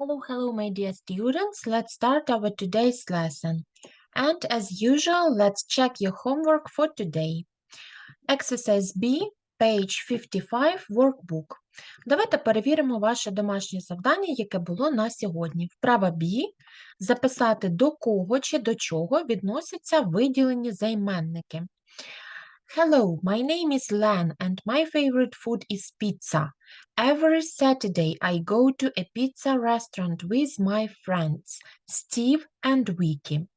Hello, hello, my dear students. Let's start our today's lesson. And as usual, let's check your homework for today. Exercise B, page 55, workbook. Давайте перевіримо ваше домашнє завдання, яке було на сьогодні. Вправа B – записати до кого чи до чого відносяться виділені займенники. Hello, my name is Len and my favorite food is pizza. Every Saturday I go to a pizza restaurant with my friends Steve and Vicky.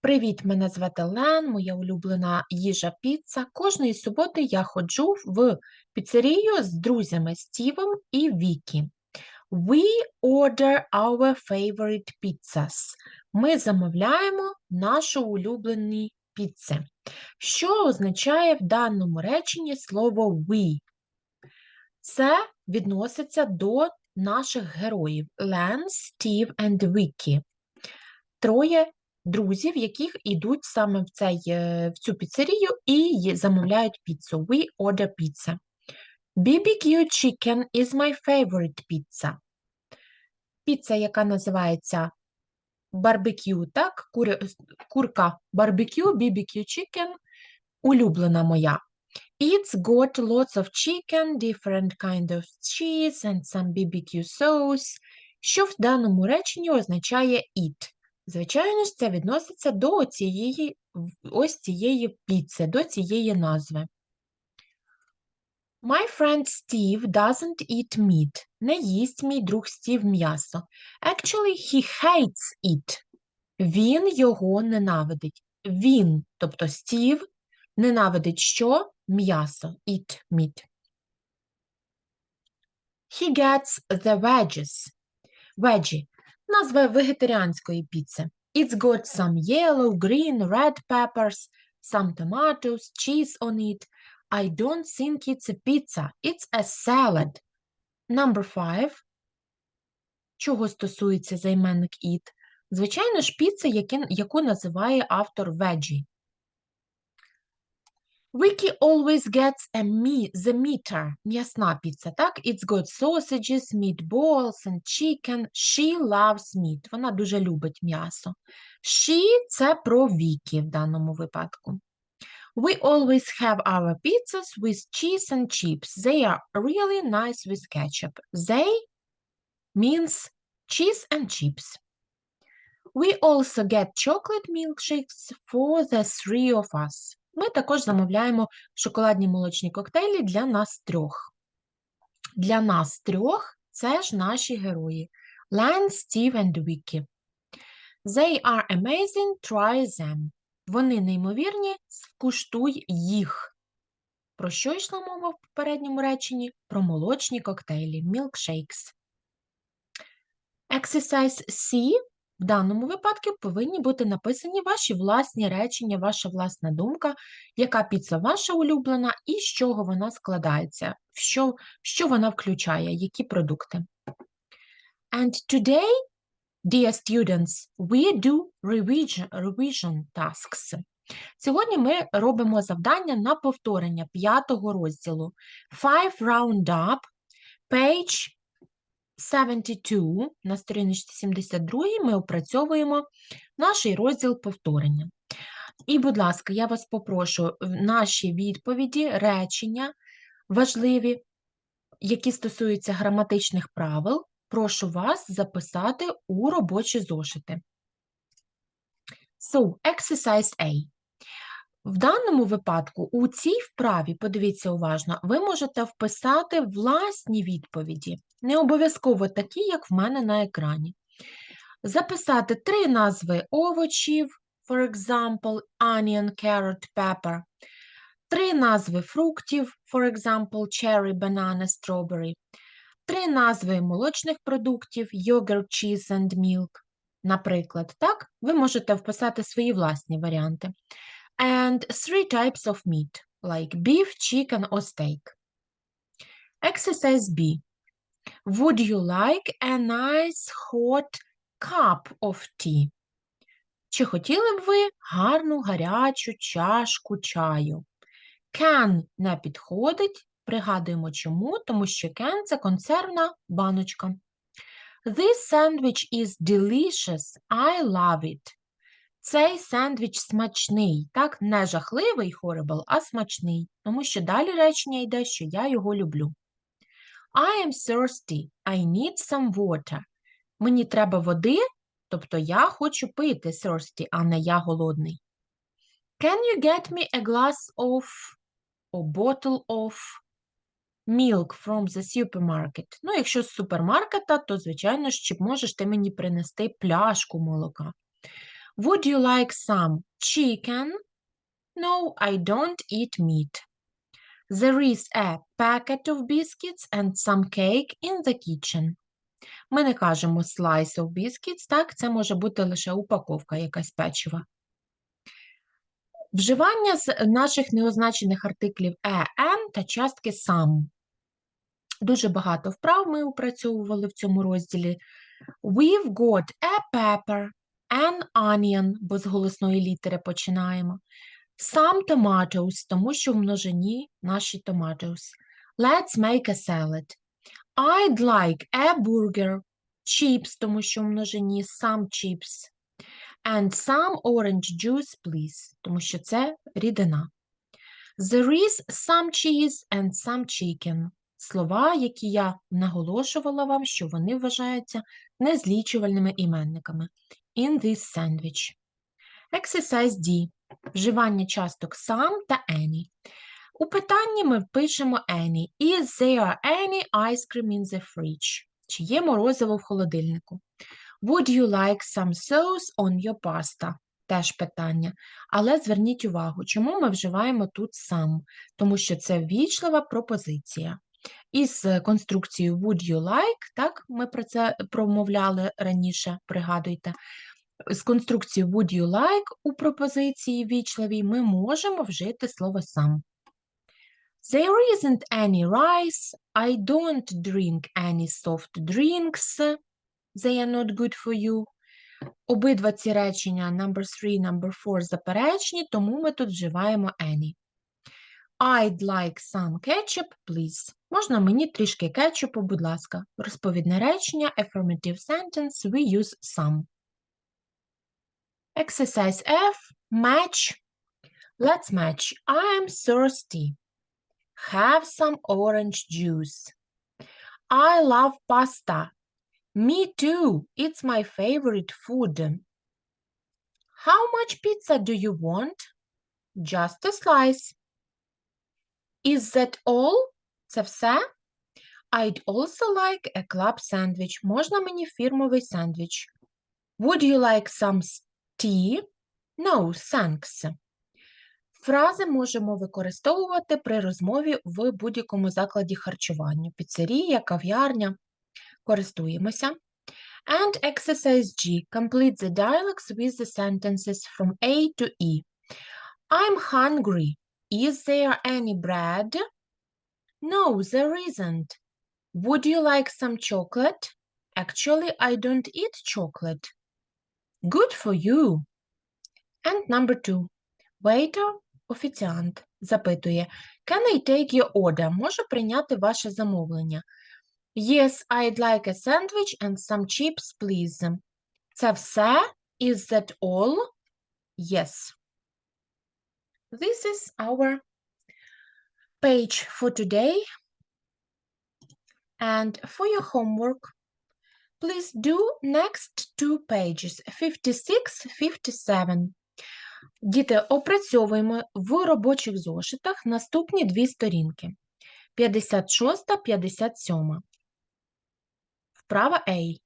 Привіт, мене звати Лен, моя улюблена їжа піца. Кожної суботи я ходжу в піцерію з друзями Стівом і Вікі. We order our favorite pizzas. Ми замовляємо нашу улюблені піци. Що означає в даному реченні слово we? Це відноситься до наших героїв Лен, Стів and Vicky. Троє друзів, яких ідуть саме в, цей, е, в цю піцерію і замовляють піцу. We order pizza. BBQ chicken is my favorite pizza. Піца, яка називається барбекю, так? Кури, курка барбекю, BBQ chicken, улюблена моя. It's got lots of chicken, different kind of cheese and some BBQ sauce, що в даному реченні означає eat. Звичайно ж, це відноситься до цієї, ось цієї піци, до цієї назви. My friend Steve doesn't eat meat. Не їсть мій друг Стів м'ясо. Actually, he hates it. Він його ненавидить. Він, тобто Стів, ненавидить що? М'ясо. Eat meat. He gets the wedges. Veggie – назва вегетаріанської піци. It's got some yellow, green, red peppers, some tomatoes, cheese on it. I don't think it's a pizza. It's a salad. Number five. Чого стосується займенник it? Звичайно ж, піца, яку називає автор veggie. Vicky always gets a me the meter, м'ясна піца, так? It's got sausages, meatballs and chicken. She loves meat. Вона дуже любить м'ясо. She – це про Вікі в даному випадку. We always have our pizzas with cheese and chips. They are really nice with ketchup. They means cheese and chips. We also get chocolate milkshakes for the three of us. Ми також замовляємо шоколадні молочні коктейлі для нас трьох. Для нас трьох це ж наші герої. Лен, Стів and Vicky. They are amazing, try them. Вони неймовірні, скуштуй їх. Про що йшла мова в попередньому реченні? Про молочні коктейлі, milkshakes. Exercise C в даному випадку повинні бути написані ваші власні речення, ваша власна думка, яка піца ваша улюблена і з чого вона складається, що, що вона включає, які продукти. And today, dear students, we do revision, revision tasks. Сьогодні ми робимо завдання на повторення п'ятого розділу. Five round-up, page 72, на сторіночці 72 ми опрацьовуємо наш розділ повторення. І, будь ласка, я вас попрошу наші відповіді, речення важливі, які стосуються граматичних правил, прошу вас записати у робочі зошити. So, exercise A. В даному випадку у цій вправі, подивіться уважно, ви можете вписати власні відповіді, не обов'язково такі, як в мене на екрані. Записати три назви овочів, for example, onion, carrot, pepper. Три назви фруктів, for example, cherry, banana, strawberry. Три назви молочних продуктів, yogurt, cheese and milk. Наприклад, так? Ви можете вписати свої власні варіанти and three types of meat, like beef, chicken, or steak. Exercise B. Would you like a nice hot cup of tea? Чи хотіли б ви гарну гарячу чашку чаю? Can не підходить. Пригадуємо чому, тому що can – це консервна баночка. This sandwich is delicious. I love it. Цей сендвіч смачний. Так, не жахливий horrible, а смачний. Тому що далі речення йде, що я його люблю. I am thirsty. I need some water. Мені треба води, тобто я хочу пити thirsty, а не я голодний. Can you get me a glass of or bottle of milk from the supermarket? Ну, якщо з супермаркета, то, звичайно чи можеш ти мені принести пляшку молока? Would you like some chicken? No, I don't eat meat. There is a packet of biscuits and some cake in the kitchen. Ми не кажемо slice of biscuits, так, це може бути лише упаковка якась печива. Вживання з наших неозначених артиклів е, «ен» та частки «some». Дуже багато вправ ми опрацьовували в цьому розділі. We've got a pepper, an onion, бо з голосної літери починаємо. Some tomatoes, тому що в множині наші tomatoes. Let's make a salad. I'd like a burger. Chips, тому що в множині some chips. And some orange juice, please, тому що це рідина. There is some cheese and some chicken. Слова, які я наголошувала вам, що вони вважаються незлічувальними іменниками. In this sandwich. Exercise D. Вживання часток some та any. У питанні ми пишемо any. Is there any ice cream in the fridge? Чи є морозиво в холодильнику? Would you like some sauce on your pasta? Теж питання. Але зверніть увагу, чому ми вживаємо тут some? Тому що це ввічлива пропозиція. Із конструкцією would you like, так, ми про це промовляли раніше, пригадуйте. З конструкцією would you like у пропозиції вічливій ми можемо вжити слово some. There isn't any rice. I don't drink any soft drinks. They are not good for you. Обидва ці речення number 3, number 4 заперечні, тому ми тут вживаємо any. I'd like some ketchup, please. Можна мені трішки кетчупу, будь ласка. Розповідне речення, affirmative sentence, we use some. Exercise F, match. Let's match. I am thirsty. Have some orange juice. I love pasta. Me too. It's my favorite food. How much pizza do you want? Just a slice. Is that all? Це все? I'd also like a club sandwich. Можна мені фірмовий сендвіч? Would you like some tea? No, thanks. Фрази можемо використовувати при розмові в будь-якому закладі харчування. Піцерія, кав'ярня. Користуємося. And exercise G. Complete the dialogues with the sentences from A to E. I'm hungry. Is there any bread? No, there isn't. Would you like some chocolate? Actually, I don't eat chocolate. Good for you. And number two. Waiter, офіціант, запитує, Can I take your order? Можу прийняти ваше замовлення? Yes, I'd like a sandwich and some chips, please. Це все? Is that all? Yes. This is our page for today. And for your homework, please do next two pages, 56, 57. Діти, опрацьовуємо в робочих зошитах наступні дві сторінки. 56, 57. Вправа A.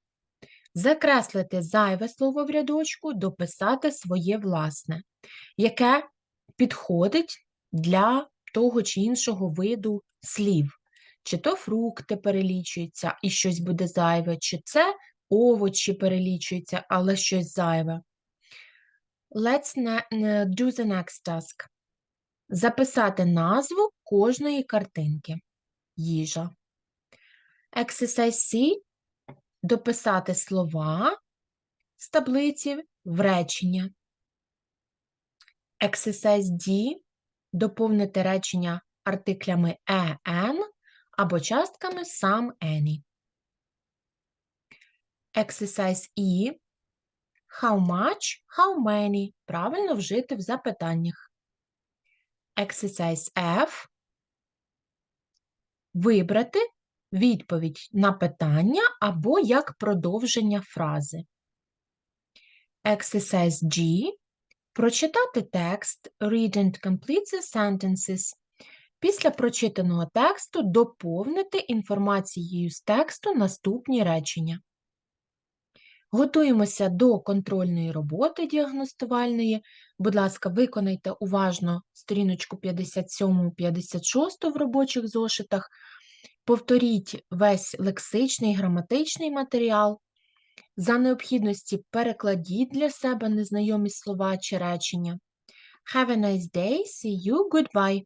Закреслити зайве слово в рядочку, дописати своє власне, яке підходить для того чи іншого виду слів. Чи то фрукти перелічуються і щось буде зайве, чи це овочі перелічуються, але щось зайве. Let's do the next task. Записати назву кожної картинки. Їжа. Exercise C. Дописати слова з таблиці в речення. Exercise D. Доповнити речення артиклями «ен» або частками «сам», «ені». Exercise E. How much, how many. Правильно вжити в запитаннях. Exercise F. Вибрати відповідь на питання або як продовження фрази. Exercise G. Прочитати текст. Read and complete the sentences. Після прочитаного тексту доповнити інформацією з тексту наступні речення. Готуємося до контрольної роботи діагностувальної. Будь ласка, виконайте уважно сторіночку 57-56 в робочих зошитах. Повторіть весь лексичний, граматичний матеріал. За необхідності перекладіть для себе незнайомі слова чи речення. Have a nice day. See you. Goodbye.